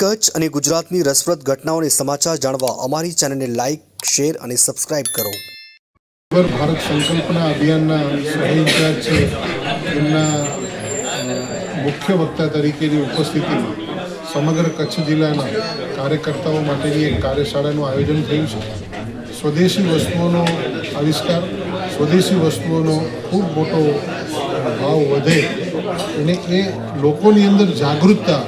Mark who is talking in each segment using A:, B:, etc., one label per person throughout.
A: કચ્છ અને ગુજરાતની રસપ્રદ ઘટનાઓને સમાચાર જાણવા અમારી ચેનલને લાઇક શેર અને સબસ્ક્રાઇબ કરો.
B: ભારત સંકલ્પના અભિયાનના સહ ઇન્ચાર્જ છે, એમના મુખ્ય વક્તા તરીકેની ઉપસ્થિતિમાં સમગ્ર કચ્છ જિલ્લાના કાર્યકર્તાઓ માટેની એક કાર્યશાળાનું આયોજન થયું છે. સ્વદેશી વસ્તુઓનો આવિષ્કાર, સ્વદેશી વસ્તુઓનો ખૂબ મોટો ભાવ વધે અને એ લોકોની અંદર જાગૃતતા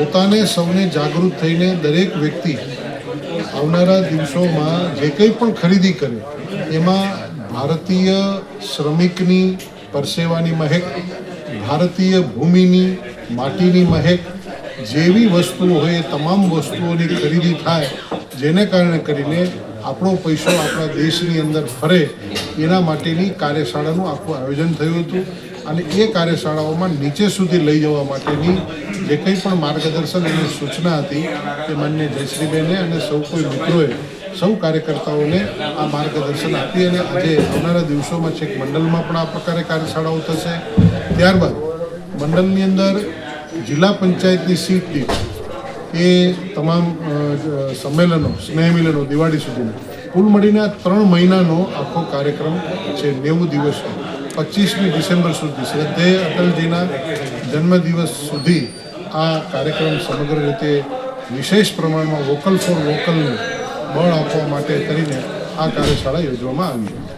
B: પોતાને સૌને જાગૃત થઈને દરેક વ્યક્તિ આવનારા દિવસોમાં જે કંઈ પણ ખરીદી કરે, એમાં ભારતીય શ્રમિકની પરસેવાની મહેક, ભારતીય ભૂમિની માટીની મહેક, જેવી વસ્તુઓ હોય એ તમામ વસ્તુઓની ખરીદી થાય, જેને કારણે કરીને આપણો પૈસો આપણા દેશની અંદર ફરે, એના માટેની કાર્યશાળાનું આખું આયોજન થયું હતું. અને એ કાર્યશાળાઓમાં નીચે સુધી લઈ જવા માટેની જે કંઈ પણ માર્ગદર્શન અને સૂચના હતી તે માન્ય જયશ્રીબેને અને સૌ કોઈ મિત્રોએ, સૌ કાર્યકર્તાઓને આ માર્ગદર્શન આપી અને આજે આવનારા દિવસોમાં છેક મંડળમાં પણ આ પ્રકારે કાર્યશાળાઓ થશે. ત્યારબાદ મંડળની અંદર જિલ્લા પંચાયતની સીટ દીઠ એ તમામ સંમેલનો સ્નેહ મિલનો દિવાળી સુધીના, કુલ મળીને ત્રણ મહિનાનો આખો કાર્યક્રમ છે નેવું દિવસનો. પચીસમી ડિસેમ્બર સુધી શ્રદ્ધેય અટલજીના જન્મદિવસ સુધી આ કાર્યક્રમ સમગ્ર રીતે વિશેષ પ્રમાણમાં વોકલ ફોર વોકલનું બળ આપવા માટે કરીને આ કાર્યશાળા યોજવામાં આવી